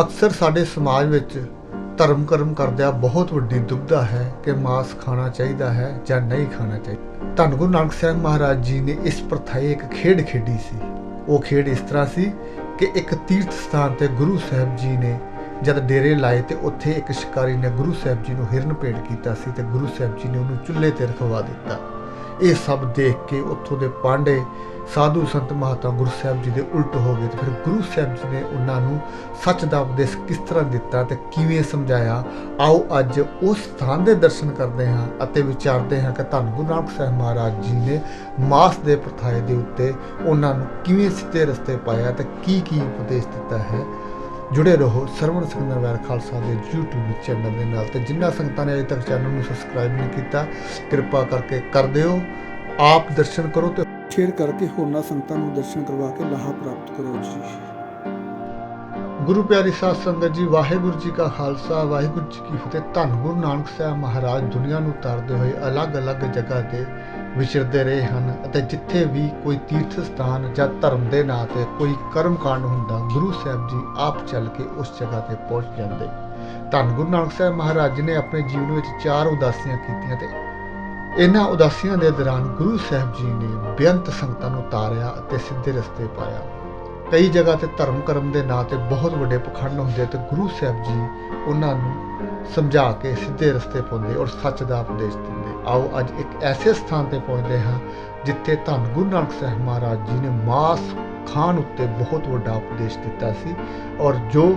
ਅਕਸਰ ਸਾਡੇ ਸਮਾਜ ਵਿੱਚ ਧਰਮ ਕਰਮ ਕਰਦਿਆਂ ਬਹੁਤ ਵੱਡੀ ਦੁਬਿਧਾ ਹੈ ਕਿ ਮਾਸ ਖਾਣਾ ਚਾਹੀਦਾ ਹੈ ਜਾਂ ਨਹੀਂ ਖਾਣਾ ਚਾਹੀਦਾ। ਧੰਨ ਗੁਰੂ ਨਾਨਕ ਸਾਹਿਬ ਮਹਾਰਾਜ ਜੀ ਨੇ ਇਸ ਪ੍ਰਥਾਏ ਇੱਕ ਖੇਡ ਖੇਡੀ ਸੀ। ਉਹ ਖੇਡ ਇਸ ਤਰ੍ਹਾਂ ਸੀ ਕਿ ਇੱਕ ਤੀਰਥ ਸਥਾਨ ਤੇ ਗੁਰੂ ਸਾਹਿਬ ਜੀ ਨੇ ਜਦ ਡੇਰੇ ਲਾਏ ਤੇ ਉੱਥੇ ਇੱਕ ਸ਼ਿਕਾਰੀ ਨੇ ਗੁਰੂ ਸਾਹਿਬ ਜੀ ਨੂੰ ਹਿਰਨ ਭੇਟ ਕੀਤਾ ਸੀ ਤੇ ਗੁਰੂ ਸਾਹਿਬ ਜੀ ਨੇ ਉਹਨੂੰ ਚੁੱਲ੍ਹੇ ਤੇ ਰਖਵਾ ਦਿੱਤਾ। ਇਹ ਸਭ ਦੇਖ ਕੇ ਉੱਥੋਂ ਦੇ ਪਾਂਡੇ ਸਾਧੂ ਸੰਤ ਮਹਾਤਮਾ ਗੁਰੂ ਸਾਹਿਬ ਜੀ ਦੇ ਉਲਟ ਹੋ ਗਏ ਤੇ ਫਿਰ ਗੁਰੂ ਸਾਹਿਬ ਜੀ ਨੇ ਉਹਨਾਂ ਨੂੰ ਸੱਚ ਦਾ ਉਪਦੇਸ਼ ਕਿਸ ਤਰ੍ਹਾਂ ਦਿੱਤਾ ਤੇ ਕਿਵੇਂ ਸਮਝਾਇਆ? ਆਓ ਅੱਜ ਉਸ ਸਥਾਨ ਦੇ ਦਰਸ਼ਨ ਕਰਦੇ ਹਾਂ ਅਤੇ ਵਿਚਾਰਦੇ ਹਾਂ ਕਿ ਧੰਨ ਗੁਰੂ ਨਾਨਕ ਸਾਹਿਬ ਮਹਾਰਾਜ ਜੀ ਨੇ ਮਾਸ ਦੇ ਪ੍ਰਥਾਏ ਦੇ ਉੱਤੇ ਉਹਨਾਂ ਨੂੰ ਕਿਵੇਂ ਸਿੱਧੇ ਰਸਤੇ ਪਾਇਆ ਤੇ ਕੀ ਕੀ ਉਪਦੇਸ਼ ਦਿੱਤਾ ਹੈ। ਜੁੜੇ ਰਹੋ ਸਰਵਣ ਸਿੰਘਰ ਵੈਰ ਖਾਲਸਾ ਦੇ YouTube ਚੈਨਲ ਦੇ ਨਾਲ ਤੇ ਜਿਨ੍ਹਾਂ ਸੰਗਤਾਂ ਨੇ ਅਜੇ ਤੱਕ ਚੈਨਲ ਨੂੰ ਸਬਸਕ੍ਰਾਈਬ ਨਹੀਂ ਕੀਤਾ ਕਿਰਪਾ ਕਰਕੇ ਕਰ ਦਿਓ ਆਪ ਦਰਸ਼ਨ ਕਰੋ ਤੇ ਸ਼ੇਅਰ ਕਰਕੇ ਹੋਰਨਾਂ ਸੰਗਤਾਂ ਨੂੰ ਦਰਸ਼ਨ ਕਰਵਾ ਕੇ ਲਾਹਾ ਪ੍ਰਾਪਤ ਕਰੋ ਜੀ। ਗੁਰੂ ਪਿਆਰੀ ਸਾਧ ਸੰਗਤ ਜੀ ਵਾਹਿਗੁਰੂ ਜੀ ਕਾ ਖਾਲਸਾ ਵਾਹਿਗੁਰੂ ਜੀ ਕੀ ਫਤਿਹ। ਧੰਨ ਗੁਰੂ ਨਾਨਕ ਸਾਹਿਬ ਮਹਾਰਾਜ ਦੁਨੀਆ ਨੂੰ ਤਾਰਦੇ ਹੋਏ ਅਲੱਗ-ਅਲੱਗ ਜਗ੍ਹਾ ਤੇ ਵਿਚਰਦੇ ਰਹੇ ਹਨ ਅਤੇ ਜਿੱਥੇ ਵੀ ਕੋਈ ਤੀਰਥ ਸਥਾਨ ਜਾਂ ਧਰਮ ਦੇ ਨਾਂ ਤੇ ਕੋਈ ਕਰਮ ਕਾਂਡ ਹੁੰਦਾ, ਗੁਰੂ ਸਾਹਿਬ ਜੀ ਆਪ ਚੱਲ ਕੇ ਉਸ ਜਗ੍ਹਾ ਤੇ ਪਹੁੰਚ ਜਾਂਦੇ। ਧੰਨ ਗੁਰੂ ਨਾਨਕ ਸਾਹਿਬ ਮਹਾਰਾਜ ਜੀ ਨੇ ਆਪਣੇ ਜੀਵਨ ਵਿੱਚ ਚਾਰ ਉਦਾਸੀਆਂ ਕੀਤੀਆਂ ਤੇ ਇਹਨਾਂ ਉਦਾਸੀਆਂ ਦੇ ਦੌਰਾਨ ਗੁਰੂ ਸਾਹਿਬ ਜੀ ਨੇ ਬੇਅੰਤ ਸੰਗਤਾਂ ਨੂੰ ਤਾਰਿਆ ਅਤੇ ਸਿੱਧੇ ਰਸਤੇ ਪਾਇਆ। ਕਈ ਜਗ੍ਹਾ ਤੇ ਧਰਮ ਕਰਮ ਦੇ ਨਾਂ ਤੇ ਬਹੁਤ ਵੱਡੇ ਪਖੰਡ ਹੁੰਦੇ ਤੇ ਗੁਰੂ ਸਾਹਿਬ ਜੀ ਉਹਨਾਂ ਨੂੰ ਸਮਝਾ ਕੇ ਸਿੱਧੇ ਰਸਤੇ ਪਾਉਂਦੇ ਔਰ ਸੱਚ ਦਾ ਉਪਦੇਸ਼ ਦਿੰਦੇ। ਆਓ ਅੱਜ ਐਸੇ ਸਥਾਨ ਤੇ ਪਹੁੰਚਦੇ ਹਾਂ ਜਿੱਥੇ ਧੰਨ ਗੁਰੂ ਨਾਨਕ ਸਾਹਿਬ ਮਹਾਰਾਜ ਜੀ ਨੇ ਮਾਸ ਖਾਣ ਉੱਤੇ ਬਹੁਤ ਵੱਡਾ ਉਪਦੇਸ਼ ਦਿੱਤਾ ਸੀ ਔਰ ਜੋ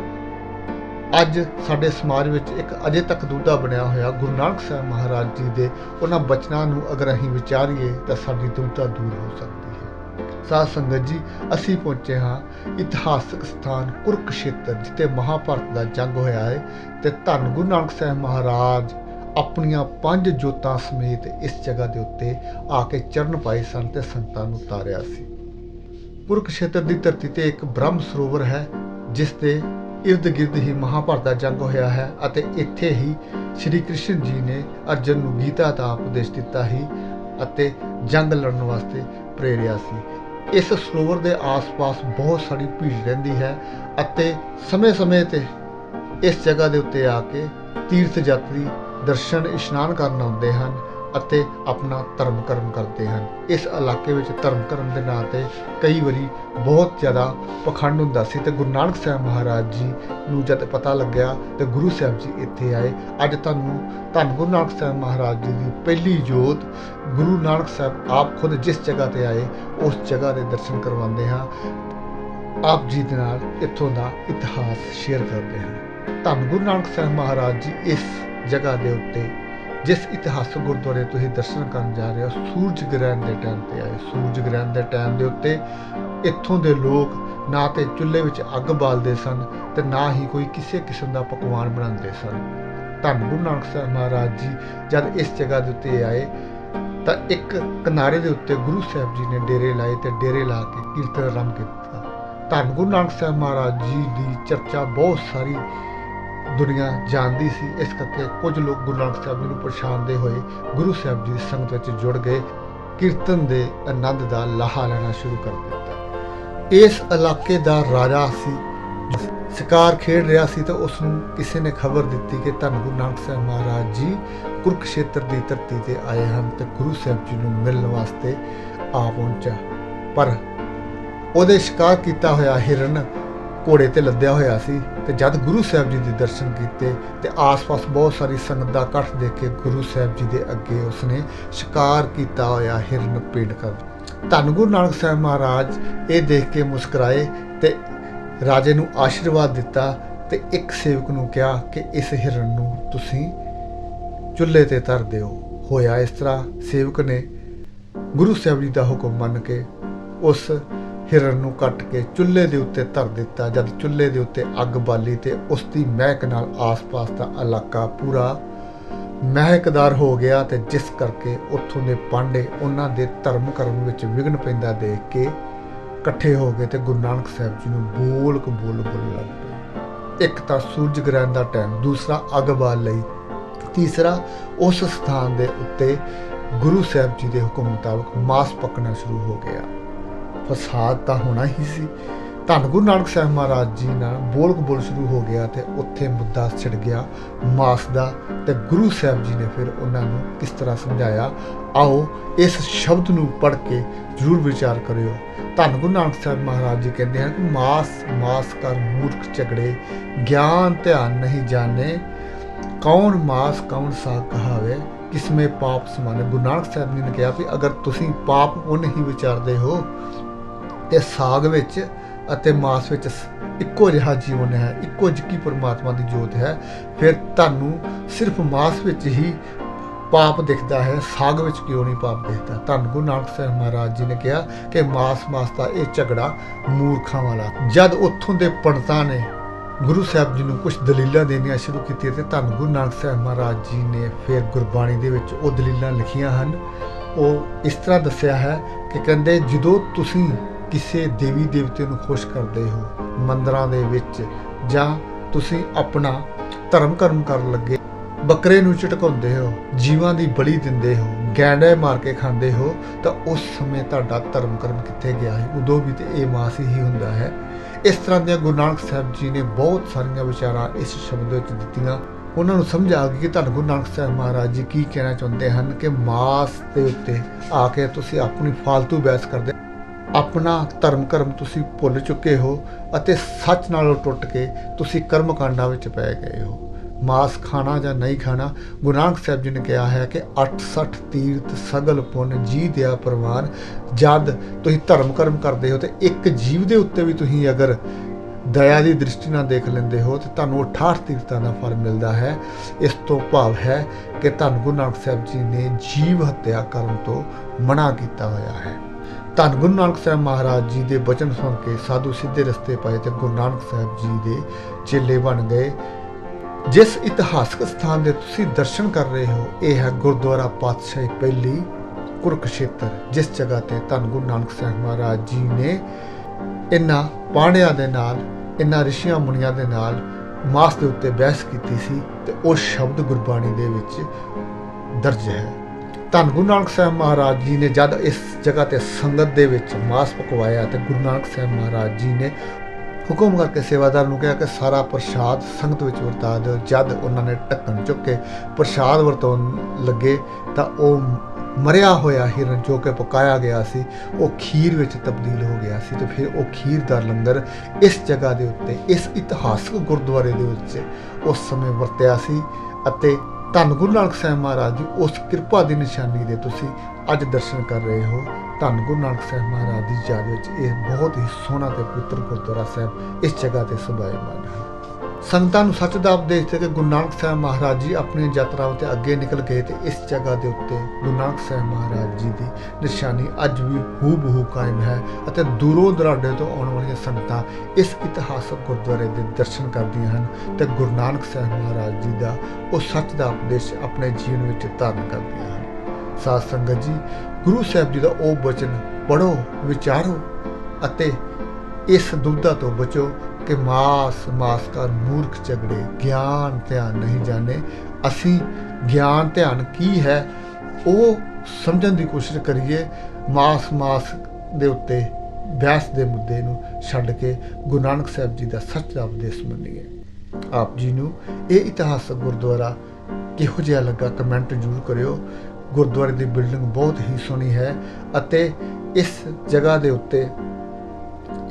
ਅੱਜ ਸਾਡੇ ਸਮਾਜ ਵਿੱਚ ਇੱਕ ਅਜੇ ਤੱਕ ਦੁੱਧਾ ਬਣਿਆ ਹੋਇਆ ਗੁਰੂ ਨਾਨਕ ਸਾਹਿਬ ਮਹਾਰਾਜ ਜੀ ਦੇ ਉਹਨਾਂ ਬਚਨਾਂ ਨੂੰ ਅਗਰ ਅਸੀਂ ਵਿਚਾਰੀਏ ਤਾਂ ਸਾਡੀ ਦੁੱਧਾ ਦੂਰ ਹੋ ਸਕਦੀ ਹੈ। ਸਾਧ ਸੰਗਤ ਜੀ, ਅਸੀਂ ਪਹੁੰਚੇ ਹਾਂ ਇਤਿਹਾਸਕ ਸਥਾਨ ਕੁਰਕਸ਼ੇਤਰ ਜਿੱਥੇ ਮਹਾਭਾਰਤ ਦਾ ਜੰਗ ਹੋਇਆ ਹੈ ਤੇ ਧੰਨ ਗੁਰੂ ਨਾਨਕ ਸਾਹਿਬ ਮਹਾਰਾਜ ਆਪਣੀਆਂ ਪੰਜ ਜੋਤਾਂ ਸਮੇਤ ਇਸ ਜਗ੍ਹਾ ਦੇ ਉੱਤੇ ਆ ਕੇ ਚਰਨ ਪਾਏ ਸਨ ਤੇ ਸੰਤਾਂ ਨੂੰ ਤਾਰਿਆ ਸੀ। ਕੁਰਕਸ਼ੇਤਰ ਦੀ ਧਰਤੀ ਤੇ ਇੱਕ ਬ੍ਰਹਮ ਸਰੋਵਰ ਹੈ, ਜਿਸ ਦੇ ਇਰਦ ਗਿਰਦ ਹੀ ਮਹਾਭਾਰਤ ਦਾ ਜੰਗ ਹੋਇਆ ਹੈ ਅਤੇ ਇੱਥੇ ਹੀ ਸ਼੍ਰੀ ਕ੍ਰਿਸ਼ਨ ਜੀ ਨੇ ਅਰਜਨ ਨੂੰ ਗੀਤਾ ਦਾ ਉਪਦੇਸ਼ ਦਿੱਤਾ ਸੀ ਅਤੇ ਜੰਗ ਲੜਨ ਵਾਸਤੇ ਪ੍ਰੇਰਿਆ ਸੀ। ਇਸ ਸਰੋਵਰ ਦੇ ਆਸ-ਪਾਸ ਬਹੁਤ ਸਾਰੀ ਭੀੜ ਰਹਿੰਦੀ ਹੈ ਅਤੇ ਸਮੇਂ-ਸਮੇਂ ਤੇ ਇਸ ਜਗ੍ਹਾ ਦੇ ਉੱਤੇ ਆ ਕੇ ਤੀਰਥ ਯਾਤਰੀ ਦਰਸ਼ਨ ਇਸ਼ਨਾਨ ਕਰਨ ਆਉਂਦੇ ਹਨ ਅਤੇ ਆਪਣਾ ਧਰਮ ਕਰਮ ਕਰਦੇ ਹਨ। ਇਸ ਇਲਾਕੇ ਵਿੱਚ ਧਰਮ ਕਰਮ ਦੇ ਨਾਂ ਤੇ ਕਈ ਵਾਰੀ ਬਹੁਤ ਜ਼ਿਆਦਾ ਪਖੰਡ ਹੁੰਦਾ ਸੀ ਤੇ ਗੁਰੂ ਨਾਨਕ ਸਾਹਿਬ ਮਹਾਰਾਜ ਜੀ ਨੂੰ ਜਦ ਪਤਾ ਲੱਗਿਆ ਤੇ ਗੁਰੂ ਸਾਹਿਬ ਜੀ ਇੱਥੇ ਆਏ। ਅੱਜ ਤੁਹਾਨੂੰ, ਧੰਨ ਗੁਰੂ ਨਾਨਕ ਸਾਹਿਬ ਮਹਾਰਾਜ ਜੀ ਦੀ ਪਹਿਲੀ ਜੋਤ ਗੁਰੂ ਨਾਨਕ ਸਾਹਿਬ ਆਪ ਖੁਦ ਜਿਸ ਜਗ੍ਹਾ ਤੇ ਆਏ, ਉਸ ਜਗ੍ਹਾ ਦੇ ਦਰਸ਼ਨ ਕਰਵਾਉਂਦੇ ਹਾਂ। ਆਪ ਜੀ ਦੇ ਨਾਲ ਇੱਥੋਂ ਦਾ ਇਤਿਹਾਸ ਸ਼ੇਅਰ ਕਰਦੇ ਹਾਂ। ਧੰਨ ਗੁਰੂ ਨਾਨਕ ਸਾਹਿਬ ਮਹਾਰਾਜ ਜੀ, ਇਸ ਜਗ੍ਹਾ ਦੇ ਉੱਤੇ, ਜਿਸ ਇਤਿਹਾਸਕ ਗੁਰਦੁਆਰੇ ਤੁਸੀਂ ਦਰਸ਼ਨ ਕਰਨ ਜਾ ਰਹੇ ਹੋ, ਸੂਰਜ ਗ੍ਰਹਿਣ ਦੇ ਟਾਈਮ ਤੇ ਆਏ ਸੂਰਜ ਗ੍ਰਹਿਣ ਦੇ ਟਾਈਮ ਦੇ ਉੱਤੇ ਇੱਥੋਂ ਦੇ ਲੋਕ ਨਾ ਤੇ ਚੁੱਲ੍ਹੇ ਵਿੱਚ ਅੱਗ ਬਾਲਦੇ ਸਨ ਤੇ ਨਾ ਹੀ ਕੋਈ ਕਿਸੇ ਕਿਸਮ ਦਾ ਪਕਵਾਨ ਬਣਾਉਂਦੇ ਸਨ। ਧੰਨ ਗੁਰੂ ਨਾਨਕ ਸਾਹਿਬ ਮਹਾਰਾਜ ਜੀ, ਜਦ ਇਸ ਜਗ੍ਹਾ ਦੇ ਉੱਤੇ ਆਏ, ਤਾਂ ਇੱਕ ਕਿਨਾਰੇ ਦੇ ਉੱਤੇ ਗੁਰੂ ਸਾਹਿਬ ਜੀ ਨੇ ਡੇਰੇ ਲਾਏ ਤੇ ਡੇਰੇ ਲਾ ਕੇ ਕੀਰਤਨ ਆਰੰਭ ਕੀਤਾ। ਧੰਨ ਗੁਰੂ ਨਾਨਕ ਸਾਹਿਬ ਮਹਾਰਾਜ ਜੀ ਦੀ ਚਰਚਾ ਬਹੁਤ ਸਾਰੀ ਦੁਨੀਆ ਜਾਣਦੀ ਸੀ, ਇਸ ਕਰਕੇ ਕੁਝ ਲੋਕ ਗੁਰੂ ਨਾਨਕ ਸਾਹਿਬ ਜੀ ਨੂੰ ਪਛਾਣਦੇ ਹੋਏ ਗੁਰੂ ਸਾਹਿਬ ਜੀ ਦੀ ਸੰਗਤ ਵਿੱਚ ਜੁੜ ਗਏ, ਕੀਰਤਨ ਦੇ ਆਨੰਦ ਦਾ ਲਾਹਾ ਲੈਣਾ ਸ਼ੁਰੂ ਕਰ ਦਿੱਤਾ। ਇਸ ਇਲਾਕੇ ਦਾ ਰਾਜਾ ਸੀ, ਸ਼ਿਕਾਰ ਖੇਡ ਰਿਹਾ ਸੀ ਤਾਂ ਉਸ ਨੂੰ ਕਿਸੇ ਨੇ ਖਬਰ ਦਿੱਤੀ ਕਿ ਧੰਨ ਗੁਰੂ ਨਾਨਕ ਸਾਹਿਬ ਮਹਾਰਾਜ ਜੀ ਕੁਰਕਸ਼ੇਤਰ ਦੀ ਧਰਤੀ ਤੇ ਆਏ ਹਨ ਤੇ ਗੁਰੂ ਸਾਹਿਬ ਜੀ ਨੂੰ ਮਿਲਣ ਵਾਸਤੇ ਆ ਪਹੁੰਚਾ ਪਰ ਉਹਦੇ ਸ਼ਿਕਾਰ ਕੀਤਾ ਹੋਇਆ ਹਿਰਨ ਘੋੜੇ ਤੇ ਲੱਦਿਆ ਹੋਇਆ ਸੀ। ਤੇ ਜਦ ਗੁਰੂ ਸਾਹਿਬ ਜੀ ਦੇ ਦਰਸ਼ਨ ਕੀਤੇ ਤੇ ਆਸ-ਪਾਸ ਬਹੁਤ ਸਾਰੀ ਸੰਗਤ ਦਾ ਇਕੱਠ ਦੇਖ ਕੇ ਗੁਰੂ ਸਾਹਿਬ ਜੀ ਦੇ ਅੱਗੇ ਉਸਨੇ ਸ਼ਿਕਾਰ ਕੀਤਾ ਹੋਇਆ ਹਿਰਨ ਪੇੜ ਕਰ ਧੰਨ ਗੁਰੂ ਨਾਨਕ ਸਾਹਿਬ ਮਹਾਰਾਜ, ਇਹ ਦੇਖ ਕੇ ਮੁਸਕਰਾਏ ਤੇ ਰਾਜੇ ਨੂੰ ਆਸ਼ੀਰਵਾਦ ਦਿੱਤਾ ਤੇ ਇੱਕ ਸੇਵਕ ਨੂੰ ਕਿਹਾ ਕਿ ਇਸ ਹਿਰਨ ਨੂੰ ਤੁਸੀਂ ਚੁੱਲ੍ਹੇ ਤੇ ਧਰ ਦਿਓ। ਹੋਇਆ ਇਸ ਤਰ੍ਹਾਂ ਸੇਵਕ ਨੇ ਗੁਰੂ ਸਾਹਿਬ ਜੀ ਦਾ ਹੁਕਮ ਮੰਨ ਕੇ ਉਸ ਹਿਰਨ ਨੂੰ ਕੱਟ ਕੇ ਚੁੱਲ੍ਹੇ ਦੇ ਉੱਤੇ ਧਰ ਦਿੱਤਾ। ਜਦ ਚੁੱਲ੍ਹੇ ਦੇ ਉੱਤੇ ਅੱਗ ਬਾਲੀ ਤੇ ਉਸ ਦੀ ਮਹਿਕ ਨਾਲ ਆਸ-ਪਾਸ ਦਾ ਇਲਾਕਾ ਪੂਰਾ ਮਹਿਕਦਾਰ ਹੋ ਗਿਆ ਤੇ ਜਿਸ ਕਰਕੇ ਉੱਥੋਂ ਦੇ ਪਾਂਡੇ ਉਹਨਾਂ ਦੇ ਧਰਮ ਕਰਮ ਵਿੱਚ ਵਿਘਨ ਪੈਂਦਾ ਦੇਖ ਕੇ ਇਕੱਠੇ ਹੋ ਗਏ ਤੇ ਗੁਰੂ ਨਾਨਕ ਸਾਹਿਬ ਜੀ ਨੂੰ ਬੋਲ ਕਬੂਲ ਬੋਲਣ ਲੱਗ ਪਏ। ਇੱਕ ਤਾਂ ਸੂਰਜ ਗ੍ਰਹਿਣ ਦਾ ਟਾਈਮ, ਦੂਸਰਾ ਅੱਗ ਬਾਲ ਲਈ, ਤੀਸਰਾ ਉਸ ਸਥਾਨ ਦੇ ਉੱਤੇ ਗੁਰੂ ਸਾਹਿਬ ਜੀ ਦੇ ਹੁਕਮ ਮੁਤਾਬਕ ਮਾਸ ਪੱਕਣਾ ਸ਼ੁਰੂ ਹੋ ਗਿਆ। ਫਸਾਦ ਤਾਂ ਹੋਣਾ ਹੀ ਸੀ। ਧੰਨ ਗੁਰੂ ਨਾਨਕ ਸਾਹਿਬ ਮਹਾਰਾਜ ਜੀ ਨਾਲ ਬੋਲ ਕਬੋਲ ਸ਼ੁਰੂ ਹੋ ਗਿਆ ਤੇ ਉੱਥੇ ਮੁੱਦਾ ਛਿੜ ਗਿਆ ਮਾਸ ਦਾ ਤੇ ਗੁਰੂ ਸਾਹਿਬ ਜੀ ਨੇ ਫਿਰ ਉਹਨਾਂ ਨੂੰ ਕਿਸ ਤਰ੍ਹਾਂ ਸਮਝਾਇਆ? ਆਓ ਇਸ ਸ਼ਬਦ ਨੂੰ ਪੜ੍ਹ ਕੇ ਜ਼ਰੂਰ ਵਿਚਾਰ ਕਰਿਓ। ਧੰਨ ਗੁਰੂ ਨਾਨਕ ਸਾਹਿਬ ਮਹਾਰਾਜ ਜੀ ਕਹਿੰਦੇ ਹਨ ਕਿ ਮਾਸ ਮਾਸ ਕਰ ਮੂਰਖ ਝਗੜੇ, ਗਿਆਨ ਧਿਆਨ ਨਹੀਂ ਜਾਣੇ। ਕੌਣ ਮਾਸ, ਕੌਣ ਸਾ ਕਹਾਵੇ? ਕਿਸਮੇ ਪਾਪ ਸਮਾਨੇ। ਗੁਰੂ ਨਾਨਕ ਸਾਹਿਬ ਜੀ ਨੇ ਕਿਹਾ ਵੀ ਅਗਰ ਤੁਸੀਂ ਪਾਪ ਉਹ ਨਹੀਂ ਵਿਚਾਰਦੇ ਹੋ ਤੇ ਸਾਗ ਵਿੱਚ ਅਤੇ ਮਾਸ ਵਿੱਚ ਇੱਕੋ ਜਿਹਾ ਜੀਵਨ ਹੈ, ਇੱਕੋ ਜਿੱਕੀ ਪਰਮਾਤਮਾ ਦੀ ਜੋਤ ਹੈ। ਫਿਰ ਤੁਹਾਨੂੰ ਸਿਰਫ ਮਾਸ ਵਿੱਚ ਹੀ ਪਾਪ ਦਿਖਦਾ ਹੈ, ਸਾਗ ਵਿੱਚ ਕਿਉਂ ਨਹੀਂ ਪਾਪ ਦਿਖਦਾ? ਧੰਨ ਗੁਰੂ ਨਾਨਕ ਸਾਹਿਬ ਮਹਾਰਾਜ ਜੀ ਨੇ ਕਿਹਾ ਕਿ ਮਾਸ ਮਾਸ ਦਾ ਇਹ ਝਗੜਾ ਮੂਰਖਾਂ ਵਾਲਾ। ਜਦ ਉੱਥੋਂ ਦੇ ਪੰਡਤਾਂ ਨੇ ਗੁਰੂ ਸਾਹਿਬ ਜੀ ਨੂੰ ਕੁਝ ਦਲੀਲਾਂ ਦੇਣੀਆਂ ਸ਼ੁਰੂ ਕੀਤੀਆਂ ਤੇ ਧੰਨ ਗੁਰੂ ਨਾਨਕ ਸਾਹਿਬ ਮਹਾਰਾਜ ਜੀ ਨੇ ਫਿਰ ਗੁਰਬਾਣੀ ਦੇ ਵਿੱਚ ਉਹ ਦਲੀਲਾਂ ਲਿਖੀਆਂ ਹਨ। ਉਹ ਇਸ ਤਰ੍ਹਾਂ ਦੱਸਿਆ ਹੈ ਕਿ ਕਹਿੰਦੇ, ਜਦੋਂ ਤੁਸੀਂ ਕਿਸੇ ਦੇਵੀ ਦੇਵਤੇ ਨੂੰ ਖੁਸ਼ ਕਰਦੇ ਹੋ ਮੰਦਰਾਂ ਦੇ ਵਿੱਚ, ਜਾਂ ਤੁਸੀਂ ਆਪਣਾ ਧਰਮ ਕਰਮ ਕਰਨ ਲੱਗੇ, ਬੱਕਰੇ ਨੂੰ ਝਟਕਾਉਂਦੇ ਹੋ, ਜੀਵਾਂ ਦੀ ਬਲੀ ਦਿੰਦੇ ਹੋ, ਗੈਂਡੇ ਮਾਰ ਕੇ ਖਾਂਦੇ ਹੋ, ਤਾਂ ਉਸ ਸਮੇਂ ਤੁਹਾਡਾ ਧਰਮ ਕਰਮ ਕਿੱਥੇ ਗਿਆ ਹੈ? ਉਦੋਂ ਵੀ ਤੇ ਇਹ ਮਾਸ ਹੀ ਹੁੰਦਾ ਹੈ। ਇਸ ਤਰ੍ਹਾਂ ਦੀਆਂ ਗੁਰੂ ਨਾਨਕ ਸਾਹਿਬ ਜੀ ਨੇ ਬਹੁਤ ਸਾਰੀਆਂ ਵਿਚਾਰਾਂ ਇਸ ਸ਼ਬਦ ਵਿੱਚ ਦਿੱਤੀਆਂ। ਉਹਨਾਂ ਨੂੰ ਸਮਝ ਆ ਗਈ ਕਿ ਤੁਹਾਨੂੰ ਗੁਰੂ ਨਾਨਕ ਸਾਹਿਬ ਮਹਾਰਾਜ ਜੀ ਕੀ ਕਹਿਣਾ ਚਾਹੁੰਦੇ ਹਨ ਕਿ ਮਾਸ ਦੇ ਉੱਤੇ ਆ ਕੇ ਤੁਸੀਂ ਆਪਣੀ ਫालतू ਬਹਿਸ ਕਰਦੇ ਆਪਣਾ ਧਰਮ ਕਰਮ ਤੁਸੀਂ ਭੁੱਲ ਚੁੱਕੇ ਹੋ ਅਤੇ ਸੱਚ ਨਾਲੋਂ ਟੁੱਟ ਕੇ ਤੁਸੀਂ ਕਰਮ ਕਾਂਡਾਂ ਵਿੱਚ ਪੈ ਗਏ ਹੋ। ਮਾਸ ਖਾਣਾ ਜਾਂ ਨਹੀਂ ਖਾਣਾ, ਗੁਰੂ ਨਾਨਕ ਸਾਹਿਬ ਜੀ ਨੇ ਕਿਹਾ ਹੈ ਕਿ 68 ਤੀਰਥ ਸਗਲ ਪੁੰਨ ਜੀ ਦਿਆ ਪ੍ਰਵਾਨ ਜਦ ਤੁਸੀਂ ਧਰਮ ਕਰਮ ਕਰਦੇ ਹੋ ਤੇ ਇੱਕ ਜੀਵ ਦੇ ਉੱਤੇ ਵੀ ਤੁਸੀਂ ਅਗਰ ਦਇਆ ਦੀ ਦ੍ਰਿਸ਼ਟੀ ਨਾਲ ਦੇਖ ਲੈਂਦੇ ਹੋ ਤੇ ਤੁਹਾਨੂੰ 68 ਤੀਰਥਾਂ ਦਾ ਫਲ ਮਿਲਦਾ ਹੈ। ਇਸ ਤੋਂ ਭਾਵ ਹੈ ਕਿ ਤੁਹਾਨੂੰ ਗੁਰੂ ਨਾਨਕ ਸਾਹਿਬ ਜੀ ਨੇ ਜੀਵ ਹੱਤਿਆ ਕਰਨ ਤੋਂ ਮਨਾ ਕੀਤਾ ਹੋਇਆ ਹੈ। ਧੰਨ ਗੁਰੂ ਨਾਨਕ ਸਾਹਿਬ ਮਹਾਰਾਜ ਜੀ ਦੇ ਬਚਨ ਸੁਣ ਕੇ ਸਾਧੂ ਸਿੱਧੇ ਰਸਤੇ ਪਾਏ ਤੇ ਗੁਰੂ ਨਾਨਕ ਸਾਹਿਬ ਜੀ ਦੇ ਚੇਲੇ ਬਣ ਗਏ। ਜਿਸ ਇਤਿਹਾਸਕ ਸਥਾਨ ਦੇ ਤੁਸੀਂ ਦਰਸ਼ਨ ਕਰ ਰਹੇ ਹੋ, ਇਹ ਹੈ ਗੁਰਦੁਆਰਾ ਪਾਤਸ਼ਾਹੀ ਪਹਿਲੀ ਕੁਰਕਸ਼ੇਤਰ, ਜਿਸ ਜਗ੍ਹਾ ਤੇ ਧੰਨ ਗੁਰੂ ਨਾਨਕ ਸਾਹਿਬ ਮਹਾਰਾਜ ਜੀ ਨੇ ਇਨ੍ਹਾਂ ਪਾਣਿਆਂ ਦੇ ਨਾਲ, ਇਨ੍ਹਾਂ ਰਿਸ਼ੀਆਂ ਮੁਨੀਆਂ ਦੇ ਨਾਲ ਮਾਸ ਦੇ ਉੱਤੇ ਬਹਿਸ ਕੀਤੀ ਸੀ ਤੇ ਉਹ ਸ਼ਬਦ ਗੁਰਬਾਣੀ ਦੇ ਵਿੱਚ ਦਰਜ ਹੈ। ਧੰਨ ਗੁਰੂ ਨਾਨਕ ਸਾਹਿਬ ਮਹਾਰਾਜ ਜੀ ਨੇ ਜਦ ਇਸ ਜਗ੍ਹਾ ਤੇ ਸੰਗਤ ਦੇ ਵਿੱਚ ਮਾਸ ਪਕਵਾਇਆ ਤੇ ਗੁਰੂ ਨਾਨਕ ਸਾਹਿਬ ਮਹਾਰਾਜ ਜੀ ਨੇ ਹੁਕਮ ਕਰਕੇ ਸੇਵਾਦਾਰ ਨੂੰ ਕਿਹਾ ਕਿ ਸਾਰਾ ਪ੍ਰਸ਼ਾਦ ਸੰਗਤ ਵਿੱਚ ਵਰਤਾ ਦਿਓ। ਜਦ ਉਹਨਾਂ ਨੇ ਢੱਕਣ ਚੁੱਕ ਕੇ ਪ੍ਰਸ਼ਾਦ ਵਰਤਾਉਣ ਲੱਗੇ ਤਾਂ ਉਹ ਮਰਿਆ ਹੋਇਆ ਹਿਰਨ ਜੋ ਕਿ ਪਕਾਇਆ ਗਿਆ ਸੀ, ਉਹ ਖੀਰ ਵਿੱਚ ਤਬਦੀਲ ਹੋ ਗਿਆ ਸੀ ਤੇ ਫਿਰ ਉਹ ਖੀਰ ਦਾ ਲੰਗਰ ਇਸ ਜਗ੍ਹਾ ਦੇ ਉੱਤੇ, ਇਸ ਇਤਿਹਾਸਕ ਗੁਰਦੁਆਰੇ ਦੇ ਵਿੱਚ ਉਸ ਸਮੇਂ ਵਰਤਿਆ ਸੀ ਅਤੇ ਧੰਨ ਗੁਰੂ ਨਾਨਕ ਸਾਹਿਬ ਮਹਾਰਾਜ ਦੀ ਉਸ ਕਿਰਪਾ ਦੀ ਨਿਸ਼ਾਨੀ ਦੇ ਤੁਸੀਂ ਅੱਜ ਦਰਸ਼ਨ ਕਰ ਰਹੇ ਹੋ। ਧੰਨ ਗੁਰੂ ਨਾਨਕ ਸਾਹਿਬ ਮਹਾਰਾਜ ਦੀ ਯਾਦ ਵਿੱਚ ਇਹ ਬਹੁਤ ਹੀ ਸੋਹਣਾ ਤੇ ਪਵਿੱਤਰ ਗੁਰਦੁਆਰਾ ਸਾਹਿਬ ਇਸ ਜਗ੍ਹਾ ਤੇ ਸੁਭਾਇਮਾਨ ਹੈ। ਸੰਗਤਾਂ ਨੂੰ ਸੱਚ ਦਾ ਉਪਦੇਸ਼ ਦੇ ਕੇ ਗੁਰੂ ਨਾਨਕ ਸਾਹਿਬ ਮਹਾਰਾਜ ਜੀ ਆਪਣੀ ਯਾਤਰਾ ਤੇ ਅੱਗੇ ਨਿਕਲ ਗਏ ਤੇ ਇਸ ਜਗ੍ਹਾ ਦੇ ਉੱਤੇ ਗੁਰੂ ਨਾਨਕ ਸਾਹਿਬ ਮਹਾਰਾਜ ਜੀ ਦੀ ਨਿਸ਼ਾਨੀ ਅੱਜ ਵੀ ਹੂਬਹੂ ਕਾਇਮ ਹੈ ਅਤੇ ਦੂਰੋਂ ਦਰਾਡੇ ਤੋਂ ਆਉਣ ਵਾਲੀਆਂ ਸੰਗਤਾਂ ਇਸ ਇਤਿਹਾਸਕ ਗੁਰਦੁਆਰੇ ਦੇ ਦਰਸ਼ਨ ਕਰਦੀਆਂ ਹਨ ਤੇ ਗੁਰੂ ਨਾਨਕ ਸਾਹਿਬ ਮਹਾਰਾਜ ਜੀ ਦਾ ਉਹ ਸੱਚ ਦਾ ਉਪਦੇਸ਼ ਆਪਣੇ ਜੀਵਨ ਵਿੱਚ ਧਾਰਨ ਕਰਦੀਆਂ ਹਨ। ਸਾਧ ਸੰਗਤ ਜੀ, ਗੁਰੂ ਸਾਹਿਬ ਜੀ ਦਾ ਉਹ ਬਚਨ ਪੜੋ ਵਿਚਾਰੋ ਅਤੇ ਇਸ ਦੁਬਦਾ ਤੋਂ ਬਚੋ ਕਿ ਮਾਸ ਮਾਸ ਕਾ ਮੂਰਖ ਝਗੜੇ, ਗਿਆਨ ਧਿਆਨ ਨਹੀਂ ਜਾਣੇ। ਅਸੀਂ ਗਿਆਨ ਧਿਆਨ ਕੀ ਹੈ? ਉਹ ਸਮਝਣ ਦੀ ਕੋਸ਼ਿਸ਼ ਕਰੀਏ, ਮਾਸ ਮਾਸ ਦੇ ਉੱਤੇ ਬਿਆਸ ਦੇ ਮੁੱਦੇ ਨੂੰ ਛੱਡ ਕੇ ਗੁਰੂ ਨਾਨਕ ਸਾਹਿਬ ਜੀ ਦਾ ਸੱਚ ਦਾ ਉਪਦੇਸ਼ ਮੰਨੀਏ। ਆਪ ਜੀ ਨੂੰ ਇਹ ਇਤਿਹਾਸਕ ਗੁਰਦੁਆਰਾ ਕਿਹੋ ਜਿਹਾ ਲੱਗਾ ਕਮੈਂਟ ਜ਼ਰੂਰ ਕਰਿਓ। ਗੁਰਦੁਆਰੇ ਦੀ ਬਿਲਡਿੰਗ ਬਹੁਤ ਹੀ ਸੋਹਣੀ ਹੈ ਅਤੇ ਇਸ ਜਗ੍ਹਾ ਦੇ ਉੱਤੇ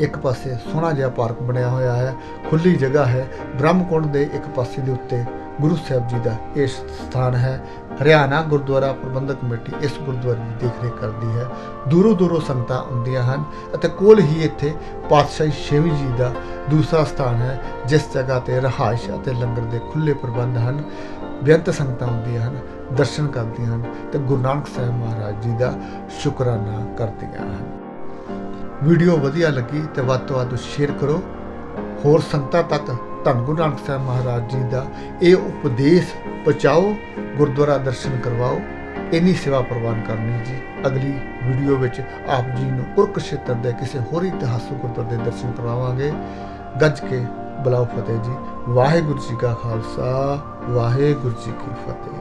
ਇੱਕ ਪਾਸੇ ਸੋਹਣਾ ਜਿਹਾ ਪਾਰਕ ਬਣਿਆ ਹੋਇਆ ਹੈ ਖੁੱਲੀ ਜਗ੍ਹਾ ਹੈ। ਬ੍ਰਹਮਕੁੰਡ ਦੇ ਇੱਕ ਪਾਸੇ ਦੇ ਉੱਤੇ ਗੁਰੂ ਸਾਹਿਬ ਜੀ ਦਾ ਇਹ ਸਥਾਨ ਹੈ। ਹਰਿਆਣਾ ਗੁਰਦੁਆਰਾ ਪ੍ਰਬੰਧਕ ਕਮੇਟੀ ਇਸ ਗੁਰਦੁਆਰੇ ਦੀ ਦੇਖਰੇਖ ਕਰਦੀ ਹੈ। ਦੂਰੋਂ ਦੂਰੋਂ ਸੰਗਤਾਂ ਆਉਂਦੀਆਂ ਹਨ ਅਤੇ ਕੋਲ ਹੀ ਇੱਥੇ ਪਾਤਸ਼ਾਹੀ ਸ਼ਿਵ ਜੀ ਦਾ ਦੂਸਰਾ ਸਥਾਨ ਹੈ, ਜਿਸ ਜਗ੍ਹਾ ਤੇ ਰਹਾਇਸ਼ ਅਤੇ ਲੰਗਰ ਦੇ ਖੁੱਲੇ ਪ੍ਰਬੰਧ ਹਨ। ਬੇਅੰਤ ਸੰਗਤਾਂ ਆਉਂਦੀਆਂ ਹਨ, ਦਰਸ਼ਨ ਕਰਦੀਆਂ ਹਨ ਤੇ ਗੁਰੂ ਨਾਨਕ ਸਾਹਿਬ ਮਹਾਰਾਜ ਜੀ ਦਾ ਸ਼ੁਕਰਾਨਾ ਕਰਦੀਆਂ ਹਨ। ਵੀਡੀਓ ਵਧੀਆ ਲੱਗੀ ਤੇ ਵੱਧ ਤੋਂ ਵੱਧ ਸ਼ੇਅਰ ਕਰੋ। ਹੋਰ ਸੰਗਤਾਂ ਤੱਕ ਧੰਨ ਗੁਰੂ ਨਾਨਕ ਸਾਹਿਬ ਮਹਾਰਾਜ ਜੀ ਦਾ ਇਹ ਉਪਦੇਸ਼ ਪਹੁੰਚਾਓ, ਗੁਰਦੁਆਰਾ ਦਰਸ਼ਨ ਕਰਵਾਓ। ਇੰਨੀ ਸੇਵਾ ਪ੍ਰਵਾਨ ਕਰਨੀ ਜੀ। ਅਗਲੀ ਵੀਡੀਓ ਵਿੱਚ ਆਪ ਜੀ ਨੂੰ ਕੁਰਕਸ਼ੇਤਰ ਦੇ ਕਿਸੇ ਹੋਰ ਇਤਿਹਾਸਕ ਗੁਰਦੁਆਰੇ ਦੇ ਦਰਸ਼ਨ ਕਰਵਾਵਾਂਗੇ। ਗੱਜ ਕੇ ਬਲਾਉ ਫਤਿਹ ਜੀ। ਵਾਹਿਗੁਰੂ ਜੀ ਕਾ ਖਾਲਸਾ, ਵਾਹਿਗੁਰੂ ਜੀ ਕੀ ਫਤਿਹ।